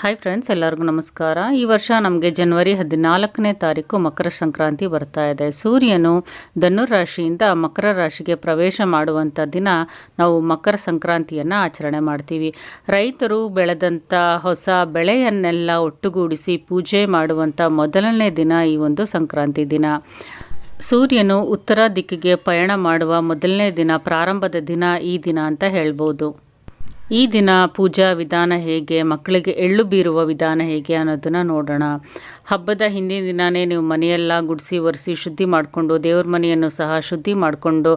Hi friends ಎಲ್ಲರಿಗೂ ನಮಸ್ಕಾರ. ಈ ವರ್ಷ ನಮಗೆ ಜನವರಿ ಹದಿನಾಲ್ಕನೇ ತಾರೀಕು ಮಕರ ಸಂಕ್ರಾಂತಿ ಬರ್ತಾ ಇದೆ. ಸೂರ್ಯನು ಧನುರಾಶಿಯಿಂದ ಮಕರ ರಾಶಿಗೆ ಪ್ರವೇಶ ಮಾಡುವಂಥ ದಿನ ನಾವು ಮಕರ ಸಂಕ್ರಾಂತಿಯನ್ನು ಆಚರಣೆ ಮಾಡ್ತೀವಿ. ರೈತರು ಬೆಳೆದಂಥ ಹೊಸ ಬೆಳೆಯನ್ನೆಲ್ಲ ಒಟ್ಟುಗೂಡಿಸಿ ಪೂಜೆ ಮಾಡುವಂಥ ಮೊದಲನೇ ದಿನ ಈ ಒಂದು ಸಂಕ್ರಾಂತಿ ದಿನ. ಸೂರ್ಯನು ಉತ್ತರ ದಿಕ್ಕಿಗೆ ಪಯಣ ಮಾಡುವ ಮೊದಲನೇ ದಿನ ಪ್ರಾರಂಭದ ದಿನ ಈ ದಿನ ಅಂತ ಹೇಳ್ಬೋದು. ಈ ದಿನ ಪೂಜಾ ವಿಧಾನ ಹೇಗೆ, ಮಕ್ಕಳಿಗೆ ಎಳ್ಳು ಬೀರುವ ವಿಧಾನ ಹೇಗೆ ಅನ್ನೋದನ್ನು ನೋಡೋಣ. ಹಬ್ಬದ ಹಿಂದಿನ ದಿನವೇ ನೀವು ಮನೆಯೆಲ್ಲ ಗುಡಿಸಿ, ಒರೆಸಿ ಶುದ್ಧಿ ಮಾಡಿಕೊಂಡು, ದೇವ್ರ ಮನೆಯನ್ನು ಸಹ ಶುದ್ಧಿ ಮಾಡಿಕೊಂಡು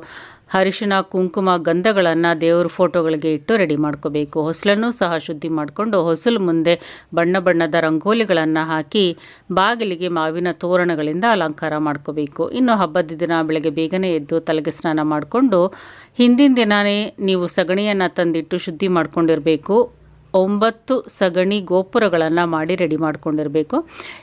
ಅರಿಶಿನ, ಕುಂಕುಮ, ಗಂಧಗಳನ್ನು ದೇವ್ರ ಫೋಟೋಗಳಿಗೆ ಇಟ್ಟು ರೆಡಿ ಮಾಡ್ಕೋಬೇಕು. ಹೊಸಲನ್ನು ಸಹ ಶುದ್ಧಿ ಮಾಡಿಕೊಂಡು ಹೊಸಲು ಮುಂದೆ ಬಣ್ಣ ಬಣ್ಣದ ರಂಗೋಲಿಗಳನ್ನು ಹಾಕಿ ಬಾಗಿಲಿಗೆ ಮಾವಿನ ತೋರಣಗಳಿಂದ ಅಲಂಕಾರ ಮಾಡ್ಕೋಬೇಕು. ಇನ್ನು ಹಬ್ಬದ ದಿನ ಬೆಳಗ್ಗೆ ಬೇಗನೆ ಎದ್ದು ತಲೆಗೆ ಸ್ನಾನ ಮಾಡಿಕೊಂಡು ಹಿಂದಿನ ದಿನವೇ ನೀವು ಸಗಣಿಯನ್ನು ತಂದಿಟ್ಟು ಶುದ್ಧಿ ಮಾಡ್ಕೊಂಡಿರಬೇಕು. ಒಂಬತ್ತು ಸಗಣಿ ಗೋಪುರಗಳನ್ನು ಮಾಡಿ ರೆಡಿ ಮಾಡ್ಕೊಂಡಿರಬೇಕು.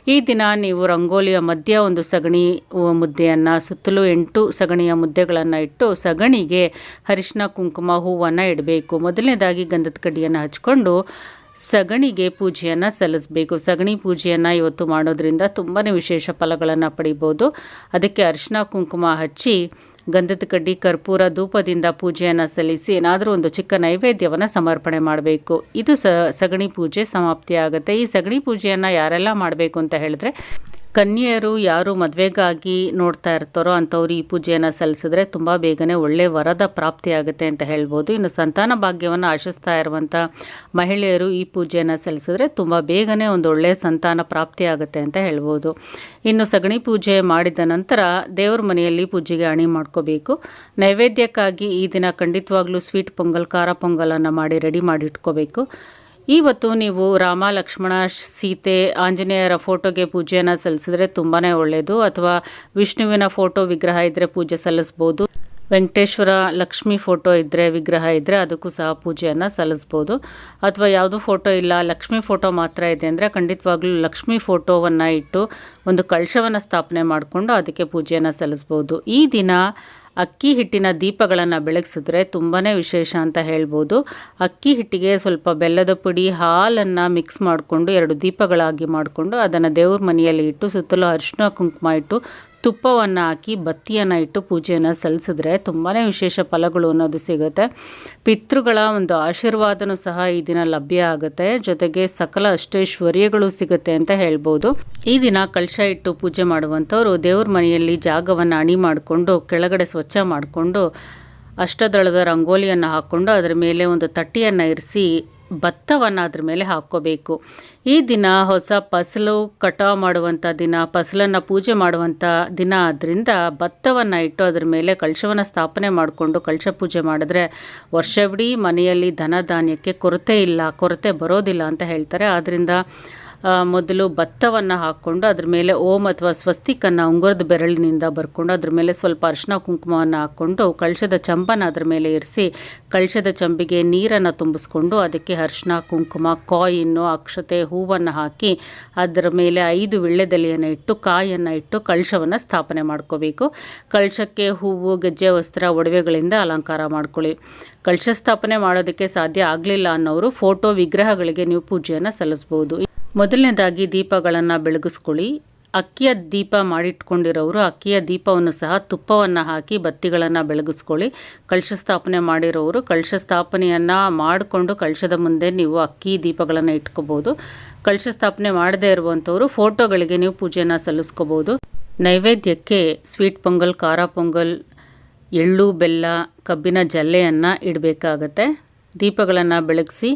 ಈ ದಿನ ನೀವು ರಂಗೋಲಿಯ ಮಧ್ಯ ಒಂದು ಸಗಣಿ ಮುದ್ದೆಯನ್ನು, ಸುತ್ತಲೂ ಎಂಟು ಸಗಣಿಯ ಮುದ್ದೆಗಳನ್ನು ಇಟ್ಟು ಸಗಣಿಗೆ ಅರಿಶಿನ ಕುಂಕುಮ ಹೂವನ್ನು ಇಡಬೇಕು. ಮೊದಲನೇದಾಗಿ ಗಂಧದ ಕಡ್ಡಿಯನ್ನು ಹಚ್ಕೊಂಡು ಸಗಣಿಗೆ ಪೂಜೆಯನ್ನು ಸಲ್ಲಿಸಬೇಕು. ಸಗಣಿ ಪೂಜೆಯನ್ನು ಇವತ್ತು ಮಾಡೋದ್ರಿಂದ ತುಂಬಾ ವಿಶೇಷ ಫಲಗಳನ್ನು ಪಡಿಬೋದು. ಅದಕ್ಕೆ ಅರಿಶಿನ ಕುಂಕುಮ ಹಚ್ಚಿ ಗಂಧದ ಕಡ್ಡಿ, ಕರ್ಪೂರ ಧೂಪದಿಂದ ಪೂಜೆಯನ್ನು ಸಲ್ಲಿಸಿ ಏನಾದರೂ ಒಂದು ಚಿಕ್ಕ ನೈವೇದ್ಯವನ್ನು ಸಮರ್ಪಣೆ ಮಾಡಬೇಕು. ಇದು ಸಗಣಿ ಪೂಜೆ ಸಮಾಪ್ತಿಯಾಗುತ್ತೆ. ಈ ಸಗಣಿ ಪೂಜೆಯನ್ನು ಯಾರೆಲ್ಲ ಮಾಡಬೇಕು ಅಂತ ಹೇಳಿದ್ರೆ ಕನ್ಯೆಯರು ಯಾರು ಮದುವೆಗಾಗಿ ನೋಡ್ತಾ ಇರ್ತಾರೋ ಅಂಥವ್ರು ಈ ಪೂಜೆಯನ್ನು ಸಲ್ಲಿಸಿದ್ರೆ ತುಂಬ ಬೇಗನೆ ಒಳ್ಳೆ ವರದ ಪ್ರಾಪ್ತಿಯಾಗುತ್ತೆ ಅಂತ ಹೇಳ್ಬೋದು. ಇನ್ನು ಸಂತಾನ ಭಾಗ್ಯವನ್ನು ಆಶಿಸ್ತಾ ಇರುವಂಥ ಮಹಿಳೆಯರು ಈ ಪೂಜೆಯನ್ನು ಸಲ್ಲಿಸಿದ್ರೆ ತುಂಬ ಬೇಗನೆ ಒಂದು ಒಳ್ಳೆಯ ಸಂತಾನ ಪ್ರಾಪ್ತಿಯಾಗುತ್ತೆ ಅಂತ ಹೇಳ್ಬೋದು. ಇನ್ನು ಸಗಣಿ ಪೂಜೆ ಮಾಡಿದ ನಂತರ ದೇವ್ರ ಮನೆಯಲ್ಲಿ ಪೂಜೆಗೆ ಅಣಿ ಮಾಡ್ಕೋಬೇಕು. ನೈವೇದ್ಯಕ್ಕಾಗಿ ಈ ದಿನ ಖಂಡಿತವಾಗ್ಲೂ ಸ್ವೀಟ್ ಪೊಂಗಲ್, ಖಾರ ಪೊಂಗಲನ್ನು ಮಾಡಿ ರೆಡಿ ಮಾಡಿ ಇಟ್ಕೋಬೇಕು ಇವತ್ತು ನೀವು ರಾಮ, ಲಕ್ಷ್ಮಣ, ಸೀತೆ, ಆಂಜನೇಯರ ಫೋಟೋಗೆ ಪೂಜೆಯನ್ನು ಸಲ್ಲಿಸಿದ್ರೆ ತುಂಬಾ ಒಳ್ಳೆಯದು ಅಥವಾ ವಿಷ್ಣುವಿನ ಫೋಟೋ ವಿಗ್ರಹ ಇದ್ದರೆ ಪೂಜೆ ಸಲ್ಲಿಸ್ಬೋದು. ವೆಂಕಟೇಶ್ವರ ಲಕ್ಷ್ಮಿ ಫೋಟೋ ಇದ್ದರೆ ವಿಗ್ರಹ ಇದ್ದರೆ ಅದಕ್ಕೂ ಸಹ ಪೂಜೆಯನ್ನು ಸಲ್ಲಿಸ್ಬೋದು. ಅಥವಾ ಯಾವುದೂ ಫೋಟೋ ಇಲ್ಲ, ಲಕ್ಷ್ಮಿ ಫೋಟೋ ಮಾತ್ರ ಇದೆ ಅಂದರೆ ಖಂಡಿತವಾಗ್ಲೂ ಲಕ್ಷ್ಮಿ ಫೋಟೋವನ್ನು ಇಟ್ಟು ಒಂದು ಕಳಶವನ್ನು ಸ್ಥಾಪನೆ ಮಾಡಿಕೊಂಡು ಅದಕ್ಕೆ ಪೂಜೆಯನ್ನು ಸಲ್ಲಿಸ್ಬೋದು. ಈ ದಿನ ಅಕ್ಕಿ ಹಿಟ್ಟಿನ ದೀಪಗಳನ್ನು ಬೆಳಗಿಸಿದ್ರೆ ತುಂಬಾ ವಿಶೇಷ ಅಂತ ಹೇಳ್ಬೋದು. ಅಕ್ಕಿ ಹಿಟ್ಟಿಗೆ ಸ್ವಲ್ಪ ಬೆಲ್ಲದ ಪುಡಿ, ಹಾಲನ್ನು ಮಿಕ್ಸ್ ಮಾಡಿಕೊಂಡು ಎರಡು ದೀಪಗಳಾಗಿ ಮಾಡಿಕೊಂಡು ಅದನ್ನು ದೇವ್ರ ಮನೆಯಲ್ಲಿ ಇಟ್ಟು ಸುತ್ತಲೂ ಅರಿಶಿನ ಕುಂಕುಮ ಇಟ್ಟು ತುಪ್ಪವನ್ನು ಹಾಕಿ ಬತ್ತಿಯನ್ನು ಇಟ್ಟು ಪೂಜೆಯನ್ನು ಸಲ್ಲಿಸಿದ್ರೆ ತುಂಬಾ ವಿಶೇಷ ಫಲಗಳು ಅನ್ನೋದು ಸಿಗುತ್ತೆ. ಪಿತೃಗಳ ಒಂದು ಆಶೀರ್ವಾದನೂ ಸಹ ಈ ದಿನ ಲಭ್ಯ ಆಗುತ್ತೆ. ಜೊತೆಗೆ ಸಕಲ ಅಷ್ಟೈಶ್ವರ್ಯಗಳು ಸಿಗುತ್ತೆ ಅಂತ ಹೇಳ್ಬೋದು. ಈ ದಿನ ಕಳಶ ಇಟ್ಟು ಪೂಜೆ ಮಾಡುವಂಥವ್ರು ದೇವ್ರ ಮನೆಯಲ್ಲಿ ಜಾಗವನ್ನು ಅಣಿ ಮಾಡಿಕೊಂಡು, ಕೆಳಗಡೆ ಸ್ವಚ್ಛ ಮಾಡಿಕೊಂಡು, ಅಷ್ಟದಳದ ರಂಗೋಲಿಯನ್ನು ಹಾಕ್ಕೊಂಡು ಅದರ ಮೇಲೆ ಒಂದು ತಟ್ಟಿಯನ್ನು ಇರಿಸಿ ಭತ್ತವನ್ನು ಅದ್ರ ಮೇಲೆ ಹಾಕ್ಕೋಬೇಕು. ಈ ದಿನ ಹೊಸ ಫಸಲು ಕಟಾವು ಮಾಡುವಂಥ ದಿನ, ಫಸಲನ್ನು ಪೂಜೆ ಮಾಡುವಂಥ ದಿನ ಆದ್ದರಿಂದ ಭತ್ತವನ್ನು ಇಟ್ಟು ಅದ್ರ ಮೇಲೆ ಕಳಶವನ್ನು ಸ್ಥಾಪನೆ ಮಾಡಿಕೊಂಡು ಕಳಶ ಪೂಜೆ ಮಾಡಿದ್ರೆ ವರ್ಷವಿಡೀ ಮನೆಯಲ್ಲಿ ಧನ ಧಾನ್ಯಕ್ಕೆ ಕೊರತೆ ಇಲ್ಲ, ಕೊರತೆ ಬರೋದಿಲ್ಲ ಅಂತ ಹೇಳ್ತಾರೆ. ಆದ್ದರಿಂದ ಮೊದಲು ಭತ್ತವನ್ನು ಹಾಕ್ಕೊಂಡು ಅದ್ರ ಮೇಲೆ ಓಂ ಅಥವಾ ಸ್ವಸ್ತಿಕನ್ನು ಉಂಗುರದ ಬೆರಳಿನಿಂದ ಬರ್ಕೊಂಡು ಅದ್ರ ಮೇಲೆ ಸ್ವಲ್ಪ ಅರಿಶಿನ ಕುಂಕುಮವನ್ನು ಹಾಕ್ಕೊಂಡು ಕಳಶದ ಚಂಬನ ಅದ್ರ ಮೇಲೆ ಇರಿಸಿ ಕಳಶದ ಚಂಬಿಗೆ ನೀರನ್ನು ತುಂಬಿಸ್ಕೊಂಡು ಅದಕ್ಕೆ ಅರಿಶಿನ ಕುಂಕುಮ, ಕಾಯಿನ್ನು, ಅಕ್ಷತೆ, ಹೂವನ್ನು ಹಾಕಿ ಅದರ ಮೇಲೆ ಐದು ವಿಳ್ಳೆದೆಲೆಯನ್ನು ಇಟ್ಟು ಕಾಯನ್ನು ಇಟ್ಟು ಕಳಶವನ್ನು ಸ್ಥಾಪನೆ ಮಾಡ್ಕೋಬೇಕು. ಕಳಶಕ್ಕೆ ಹೂವು, ಗೆಜ್ಜೆ, ವಸ್ತ್ರ, ಒಡವೆಗಳಿಂದ ಅಲಂಕಾರ ಮಾಡ್ಕೊಳ್ಳಿ. ಕಳಶ ಸ್ಥಾಪನೆ ಮಾಡೋದಕ್ಕೆ ಸಾಧ್ಯ ಆಗಲಿಲ್ಲ ಅನ್ನೋರು ಫೋಟೋ ವಿಗ್ರಹಗಳಿಗೆ ನೀವು ಪೂಜೆಯನ್ನು ಸಲ್ಲಿಸ್ಬೋದು. ಮೊದಲನೇದಾಗಿ ದೀಪಗಳನ್ನು ಬೆಳಗಿಸ್ಕೊಳ್ಳಿ. ಅಕ್ಕಿಯ ದೀಪ ಮಾಡಿಟ್ಕೊಂಡಿರೋರು ಅಕ್ಕಿಯ ದೀಪವನ್ನು ಸಹ ತುಪ್ಪವನ್ನು ಹಾಕಿ ಬತ್ತಿಗಳನ್ನು ಬೆಳಗಿಸ್ಕೊಳ್ಳಿ. ಕಳಶ ಸ್ಥಾಪನೆ ಮಾಡಿರೋರು ಕಳಶ ಸ್ಥಾಪನೆಯನ್ನು ಮಾಡಿಕೊಂಡು ಕಳಶದ ಮುಂದೆ ನೀವು ಅಕ್ಕಿ ದೀಪಗಳನ್ನು ಇಟ್ಕೋಬೋದು. ಕಳಶ ಸ್ಥಾಪನೆ ಮಾಡದೇ ಇರುವಂಥವರು ಫೋಟೋಗಳಿಗೆ ನೀವು ಪೂಜೆಯನ್ನು ಸಲ್ಲಿಸ್ಕೋಬೋದು. ನೈವೇದ್ಯಕ್ಕೆ ಸ್ವೀಟ್ ಪೊಂಗಲ್, ಖಾರ ಪೊಂಗಲ್, ಎಳ್ಳು, ಬೆಲ್ಲ, ಕಬ್ಬಿನ ಜಲ್ಲೆಯನ್ನು ಇಡಬೇಕಾಗತ್ತೆ. ದೀಪಗಳನ್ನು ಬೆಳಗಿಸಿ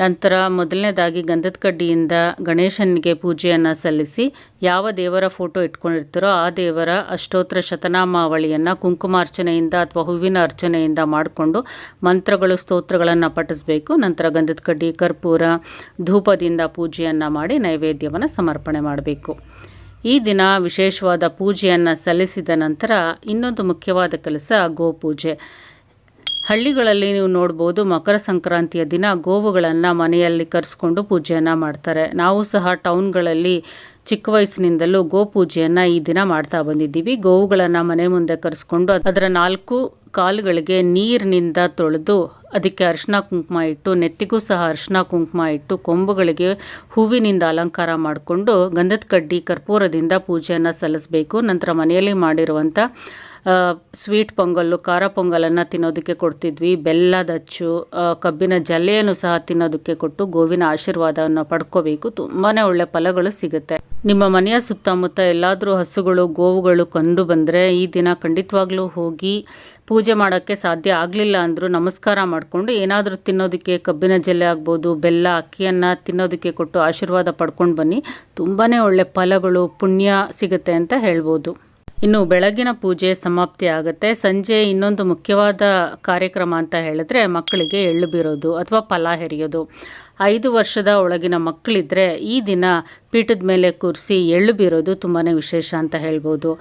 ನಂತರ ಮೊದಲನೇದಾಗಿ ಗಂಧದ ಕಡ್ಡಿಯಿಂದ ಗಣೇಶನಿಗೆ ಪೂಜೆಯನ್ನು ಸಲ್ಲಿಸಿ ಯಾವ ದೇವರ ಫೋಟೋ ಇಟ್ಕೊಂಡಿರ್ತಾರೋ ಆ ದೇವರ ಅಷ್ಟೋತ್ರ ಶತನಾಮಾವಳಿಯನ್ನು, ಕುಂಕುಮಾರ್ಚನೆಯಿಂದ ಅಥವಾ ಹೂವಿನ ಅರ್ಚನೆಯಿಂದ ಮಾಡಿಕೊಂಡು ಮಂತ್ರಗಳು, ಸ್ತೋತ್ರಗಳನ್ನು ಪಠಿಸಬೇಕು. ನಂತರ ಗಂಧದ ಕಡ್ಡಿ, ಕರ್ಪೂರ, ಧೂಪದಿಂದ ಪೂಜೆಯನ್ನು ಮಾಡಿ ನೈವೇದ್ಯವನ್ನು ಸಮರ್ಪಣೆ ಮಾಡಬೇಕು. ಈ ದಿನ ವಿಶೇಷವಾದ ಪೂಜೆಯನ್ನು ಸಲ್ಲಿಸಿದ ನಂತರ ಇನ್ನೊಂದು ಮುಖ್ಯವಾದ ಕೆಲಸ ಗೋಪೂಜೆ. ಹಳ್ಳಿಗಳಲ್ಲಿ ನೀವು ನೋಡ್ಬೋದು ಮಕರ ಸಂಕ್ರಾಂತಿಯ ದಿನ ಗೋವುಗಳನ್ನು ಮನೆಯಲ್ಲಿ ಕರೆಸ್ಕೊಂಡು ಪೂಜೆಯನ್ನು ಮಾಡ್ತಾರೆ. ನಾವು ಸಹ ಟೌನ್ಗಳಲ್ಲಿ ಚಿಕ್ಕ ವಯಸ್ಸಿನಿಂದಲೂ ಗೋಪೂಜೆಯನ್ನು ಈ ದಿನ ಮಾಡ್ತಾ ಬಂದಿದ್ದೀವಿ. ಗೋವುಗಳನ್ನು ಮನೆ ಮುಂದೆ ಕರೆಸ್ಕೊಂಡು ಅದರ ನಾಲ್ಕು ಕಾಲುಗಳಿಗೆ ನೀರಿನಿಂದ ತೊಳೆದು ಅದಕ್ಕೆ ಅರಿಶಿನ ಕುಂಕುಮ ಇಟ್ಟು, ನೆತ್ತಿಗೂ ಸಹ ಅರಿಶಿನ ಕುಂಕುಮ ಇಟ್ಟು ಕೊಂಬುಗಳಿಗೆ ಹೂವಿನಿಂದ ಅಲಂಕಾರ ಮಾಡಿಕೊಂಡು ಗಂಧದ ಕಡ್ಡಿ ಕರ್ಪೂರದಿಂದ ಪೂಜೆಯನ್ನು ಸಲ್ಲಿಸಬೇಕು. ನಂತರ ಮನೆಯಲ್ಲಿ ಮಾಡಿರುವಂಥ ಸ್ವೀಟ್ ಪೊಂಗಲ್ಲು, ಖಾರ ಪೊಂಗಲನ್ನು ತಿನ್ನೋದಕ್ಕೆ ಕೊಡ್ತಿದ್ವಿ. ಬೆಲ್ಲದ ಅಚ್ಚು ಕಬ್ಬಿನ ಜಲ್ಲೆಯನ್ನು ಸಹ ತಿನ್ನೋದಕ್ಕೆ ಕೊಟ್ಟು ಗೋವಿನ ಆಶೀರ್ವಾದವನ್ನು ಪಡ್ಕೋಬೇಕು. ತುಂಬಾ ಒಳ್ಳೆಯ ಫಲಗಳು ಸಿಗುತ್ತೆ. ನಿಮ್ಮ ಮನೆಯ ಸುತ್ತಮುತ್ತ ಎಲ್ಲಾದರೂ ಹಸುಗಳು, ಗೋವುಗಳು ಕಂಡು ಬಂದರೆ ಈ ದಿನ ಖಂಡಿತವಾಗ್ಲೂ ಹೋಗಿ ಪೂಜೆ ಮಾಡೋಕ್ಕೆ ಸಾಧ್ಯ ಆಗಲಿಲ್ಲ ಅಂದರೂ ನಮಸ್ಕಾರ ಮಾಡಿಕೊಂಡು ಏನಾದರೂ ತಿನ್ನೋದಕ್ಕೆ ಕಬ್ಬಿನ ಜಲ್ಲೆ ಆಗ್ಬೋದು, ಬೆಲ್ಲ, ಅಕ್ಕಿಯನ್ನು ತಿನ್ನೋದಕ್ಕೆ ಕೊಟ್ಟು ಆಶೀರ್ವಾದ ಪಡ್ಕೊಂಡು ಬನ್ನಿ. ತುಂಬಾ ಒಳ್ಳೆ ಫಲಗಳು, ಪುಣ್ಯ ಸಿಗುತ್ತೆ ಅಂತ ಹೇಳ್ಬೋದು. ಇನ್ನು ಬೆಳಗಿನ ಪೂಜೆ ಸಮಾಪ್ತಿ ಆಗುತ್ತೆ. ಸಂಜೆ ಇನ್ನೊಂದು ಮುಖ್ಯವಾದ ಕಾರ್ಯಕ್ರಮ ಅಂತ ಹೇಳಿದ್ರೆ ಮಕ್ಕಳಿಗೆ ಎಳ್ಳು ಬೀರೋದು ಅಥವಾ ಫಲ ಹೆರಿಯೋದು. ಐದು ವರ್ಷದ ಒಳಗಿನ ಮಕ್ಕಳಿದ್ರೆ ಈ ದಿನ ಪೀಠದ ಮೇಲೆ ಕೂರಿಸಿ ಎಳ್ಳು ಬೀರೋದು ತುಂಬಾ ವಿಶೇಷ ಅಂತ ಹೇಳ್ಬೋದು.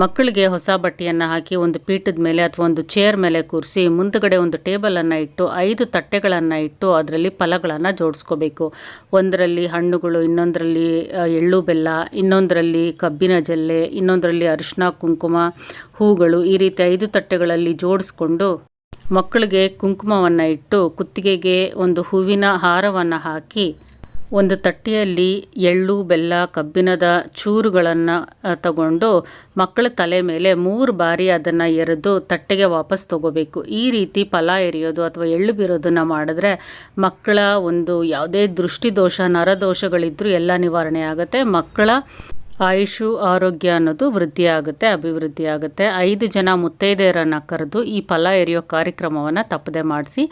ಮಕ್ಕಳಿಗೆ ಹೊಸ ಬಟ್ಟೆಯನ್ನು ಹಾಕಿ ಒಂದು ಪೀಠದ ಮೇಲೆ ಅಥವಾ ಒಂದು ಚೇರ್ ಮೇಲೆ ಕೂರಿಸಿ ಮುಂದಗಡೆ ಒಂದು ಟೇಬಲನ್ನು ಇಟ್ಟು ಐದು ತಟ್ಟೆಗಳನ್ನು ಇಟ್ಟು ಅದರಲ್ಲಿ ಫಲಗಳನ್ನು ಜೋಡಿಸ್ಕೋಬೇಕು. ಒಂದರಲ್ಲಿ ಹಣ್ಣುಗಳು, ಇನ್ನೊಂದರಲ್ಲಿ ಎಳ್ಳು ಬೆಲ್ಲ, ಇನ್ನೊಂದರಲ್ಲಿ ಕಬ್ಬಿನ ಜಲ್ಲೆ, ಇನ್ನೊಂದರಲ್ಲಿ ಅರಿಶಿನ ಕುಂಕುಮ, ಹೂಗಳು ಈ ರೀತಿ ಐದು ತಟ್ಟೆಗಳಲ್ಲಿ ಜೋಡಿಸ್ಕೊಂಡು ಮಕ್ಕಳಿಗೆ ಕುಂಕುಮವನ್ನು ಇಟ್ಟು ಕುತ್ತಿಗೆಗೆ ಒಂದು ಹೂವಿನ ಹಾರವನ್ನು ಹಾಕಿ ಒಂದು ತಟ್ಟೆಯಲ್ಲಿ ಎಳ್ಳು, ಬೆಲ್ಲ, ಕಬ್ಬಿಣದ ಚೂರುಗಳನ್ನು ತಗೊಂಡು ಮಕ್ಕಳ ತಲೆ ಮೇಲೆ ಮೂರು ಬಾರಿ ಅದನ್ನು ಎರೆದು ತಟ್ಟೆಗೆ ವಾಪಸ್ ತಗೋಬೇಕು. ಈ ರೀತಿ ಫಲ ಎರೆಯೋದು ಅಥವಾ ಎಳ್ಳು ಬೀರೋದನ್ನು ಮಾಡಿದ್ರೆ ಮಕ್ಕಳ ಒಂದು ಯಾವುದೇ ದೃಷ್ಟಿದೋಷ ನರದೋಷಗಳಿದ್ದರೂ ಎಲ್ಲ ನಿವಾರಣೆ ಆಗುತ್ತೆ. ಮಕ್ಕಳ ಆಯುಷು, ಆರೋಗ್ಯ ಅನ್ನೋದು ವೃದ್ಧಿ ಆಗುತ್ತೆ, ಅಭಿವೃದ್ಧಿ ಆಗುತ್ತೆ. ಐದು ಜನ ಮುತ್ತೈದೆಯರನ್ನು ಕರೆದು ಈ ಫಲ ಎರೆಯೋ ಕಾರ್ಯಕ್ರಮವನ್ನು ತಪ್ಪದೆ ಮಾಡಿಸಿ.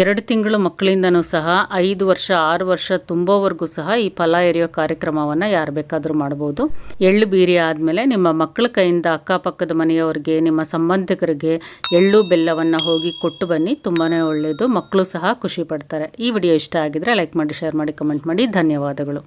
ಎರಡು ತಿಂಗಳು ಮಕ್ಕಳಿಂದನೂ ಸಹ ಐದು ವರ್ಷ, ಆರು ವರ್ಷ ತುಂಬೋವರೆಗೂ ಸಹ ಈ ಫಲ ಎರೆಯೋ ಕಾರ್ಯಕ್ರಮವನ್ನು ಯಾರು ಬೇಕಾದರೂ ಮಾಡ್ಬೋದು. ಎಳ್ಳು ಬೀರಿ ಆದಮೇಲೆ ನಿಮ್ಮ ಮಕ್ಕಳ ಕೈಯಿಂದ ಅಕ್ಕಪಕ್ಕದ ಮನೆಯವರಿಗೆ, ನಿಮ್ಮ ಸಂಬಂಧಿಕರಿಗೆ ಎಳ್ಳು ಬೆಲ್ಲವನ್ನು ಹೋಗಿ ಕೊಟ್ಟು ಬನ್ನಿ ತುಂಬಾ ಒಳ್ಳೆಯದು ಮಕ್ಕಳು ಸಹ ಖುಷಿ ಪಡ್ತಾರೆ. ಈ ವಿಡಿಯೋ ಇಷ್ಟ ಆಗಿದ್ರೆ ಲೈಕ್ ಮಾಡಿ, ಶೇರ್ ಮಾಡಿ, ಕಮೆಂಟ್ ಮಾಡಿ. ಧನ್ಯವಾದಗಳು.